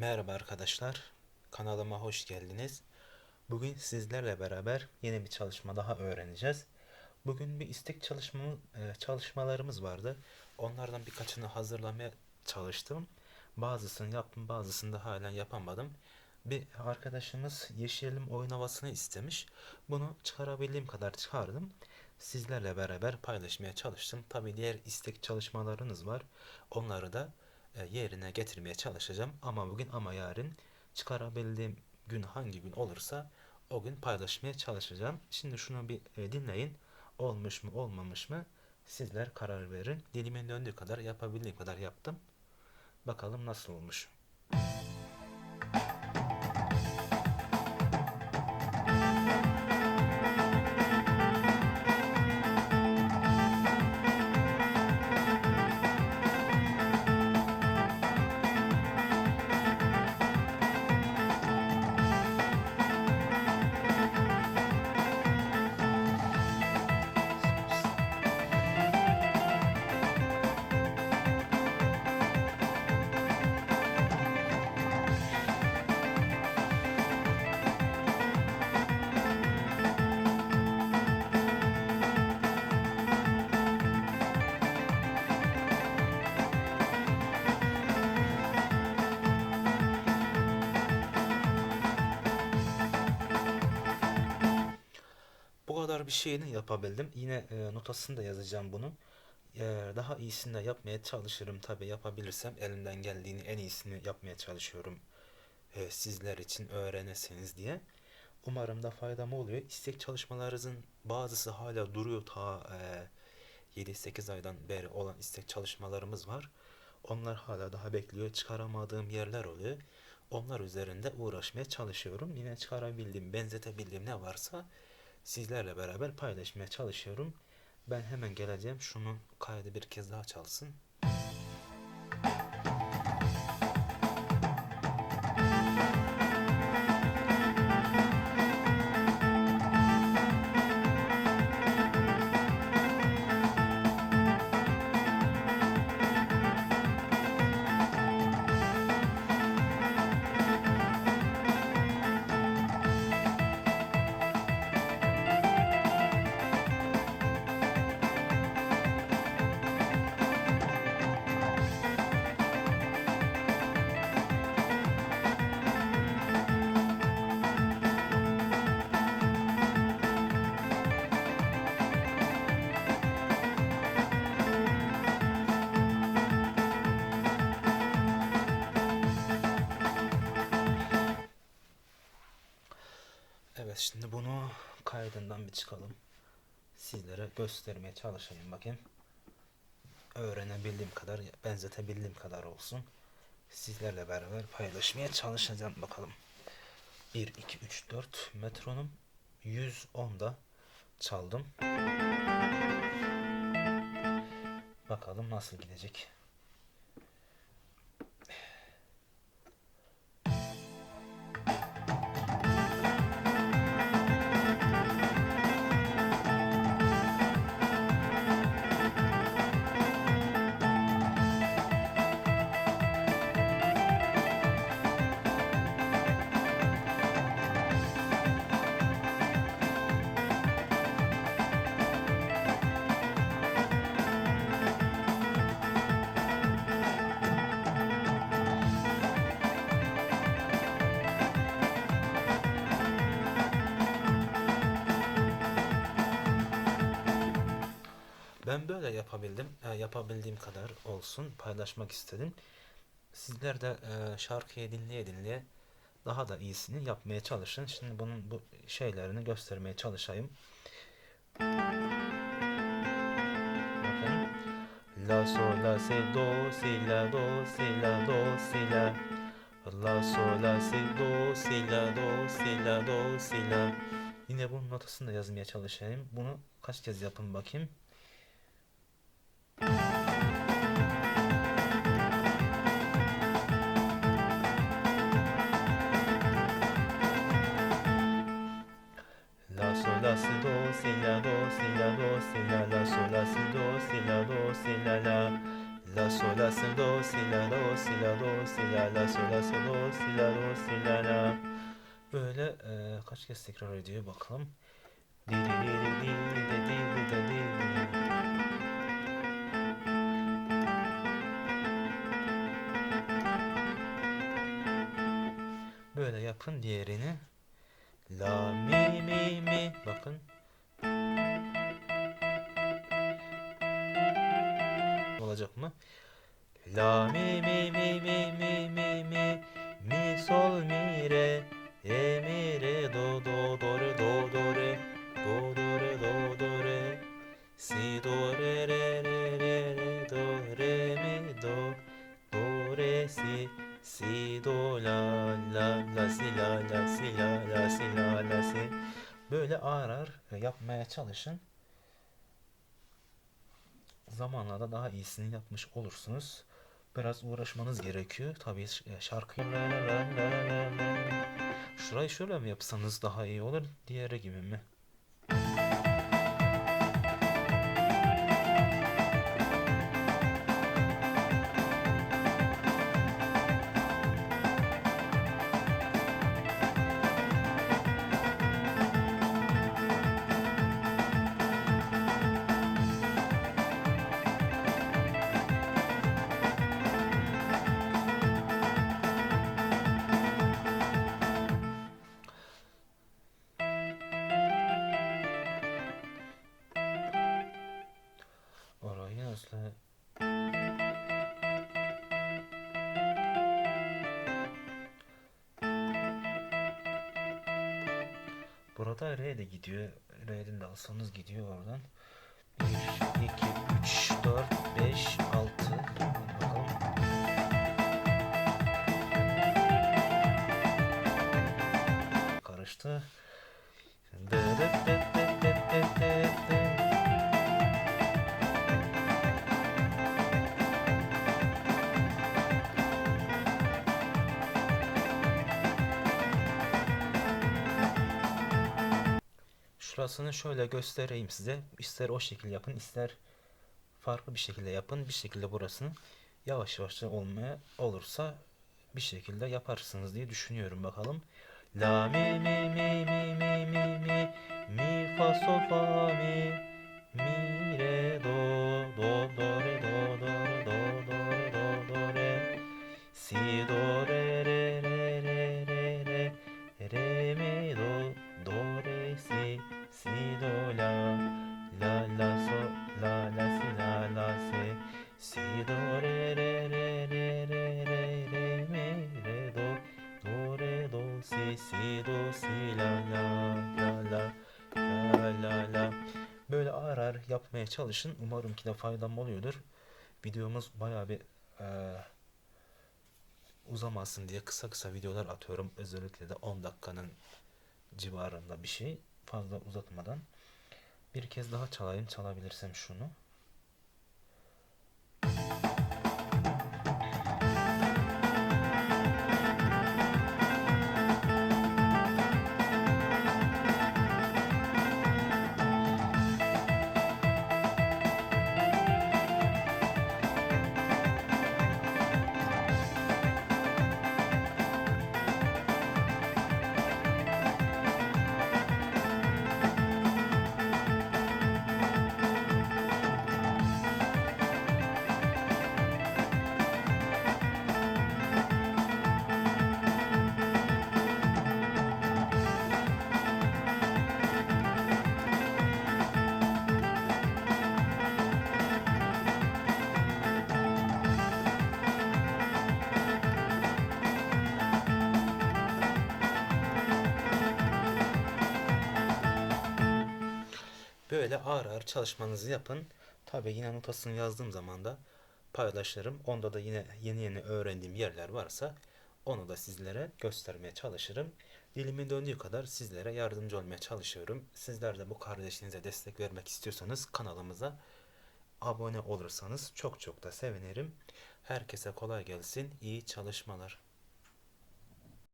Merhaba arkadaşlar, kanalıma hoş geldiniz. Bugün sizlerle beraber yeni bir çalışma daha öğreneceğiz. Bugün bir istek çalışma, e, çalışmalarımız vardı. Onlardan birkaçını hazırlamaya çalıştım. Bazısını yaptım, bazısını da halen yapamadım. Bir arkadaşımız yeşilim oyun havasını istemiş. Bunu çıkarabildiğim kadar çıkardım. Sizlerle beraber paylaşmaya çalıştım. Tabii diğer istek çalışmalarınız var. Onları da yerine getirmeye çalışacağım. Ama bugün ama yarın çıkarabildiğim gün hangi gün olursa o gün paylaşmaya çalışacağım. Şimdi şunu bir e, dinleyin. Olmuş mu olmamış mı sizler karar verin. Dilimin döndüğü kadar yapabildiğim kadar yaptım. Bakalım nasıl olmuş. Kadar bir şeyini yapabildim. Yine e, notasını da yazacağım bunun. E, daha iyisini de yapmaya çalışırım. Tabii yapabilirsem elimden geldiğini en iyisini yapmaya çalışıyorum. E, sizler için öğrenesiniz diye. Umarım da faydam oluyor. İstek çalışmalarınızın bazısı hala duruyor. Ta e, 7-8 aydan beri olan istek çalışmalarımız var. Onlar hala daha bekliyor. Çıkaramadığım yerler oluyor. Onlar üzerinde uğraşmaya çalışıyorum. Yine çıkarabildiğim, benzetebildiğim ne varsa sizlerle beraber paylaşmaya çalışıyorum. Ben hemen geleceğim. Şunun kaydı bir kez daha çalsın. Evet şimdi bunu kaydından bir çıkalım. Sizlere göstermeye çalışayım bakayım. Öğrenebildiğim kadar, benzetebildiğim kadar olsun. Sizlerle beraber paylaşmaya çalışacağım bakalım. 1, 2, 3, 4 metronom 110'da çaldım. Bakalım nasıl gidecek. Ben böyle yapabildim. E, yapabildiğim kadar olsun. Paylaşmak istedim. Sizler de e, şarkıyı dinleye dinleye daha da iyisini yapmaya çalışın. Şimdi bunun bu şeylerini göstermeye çalışayım. La sol la si do si la do si la do si la La sol la si do si la do si la do si la Yine bunun notasını da yazmaya çalışayım. Bunu kaç kez yapın bakayım. do si la la sol la si do si la do si la la la sol la si do si la do si la do si la la sol la si do si la do si la la böyle e, kaç kez tekrar ediyor bakalım. Böyle yapın diğerini. La mi La mi mi mi mi mi mi mi mi sol mi re re mi re do do do re do do re do do re do do re si do re re re re re do re mi do do re si si do la la la si la la si la la si la la si böyle ağır ağır yapmaya çalışın. Zamanla da daha iyisini yapmış olursunuz. Biraz uğraşmanız gerekiyor. Tabii ş- şarkı Şurayı şöyle mi yapsanız daha iyi olur? Diğeri gibi mi? Burada R de gidiyor. R'den de alsanız gidiyor oradan. 1, 2, 3, 4, 5, 6. Bakalım. Karıştı. Şurasını şöyle göstereyim size. İster o şekilde yapın, ister farklı bir şekilde yapın. Bir şekilde burasını yavaş yavaş olmaya olursa bir şekilde yaparsınız diye düşünüyorum bakalım. La mi mi mi mi mi mi mi fa sol fa mi si si do si la la la la la la la. Böyle ağır ağır yapmaya çalışın. Umarım ki de faydam oluyordur videomuz bayağı bir eee uzamasın diye kısa kısa videolar atıyorum. Özellikle de 10 dakikanın civarında bir şey. Fazla uzatmadan. Bir kez daha çalayım çalabilirsem şunu Böyle ağır ağır çalışmanızı yapın. Tabii yine notasını yazdığım zaman da paylaşırım. Onda da yine yeni yeni öğrendiğim yerler varsa onu da sizlere göstermeye çalışırım. Dilimin döndüğü kadar sizlere yardımcı olmaya çalışıyorum. Sizler de bu kardeşinize destek vermek istiyorsanız kanalımıza abone olursanız çok çok da sevinirim. Herkese kolay gelsin. İyi çalışmalar.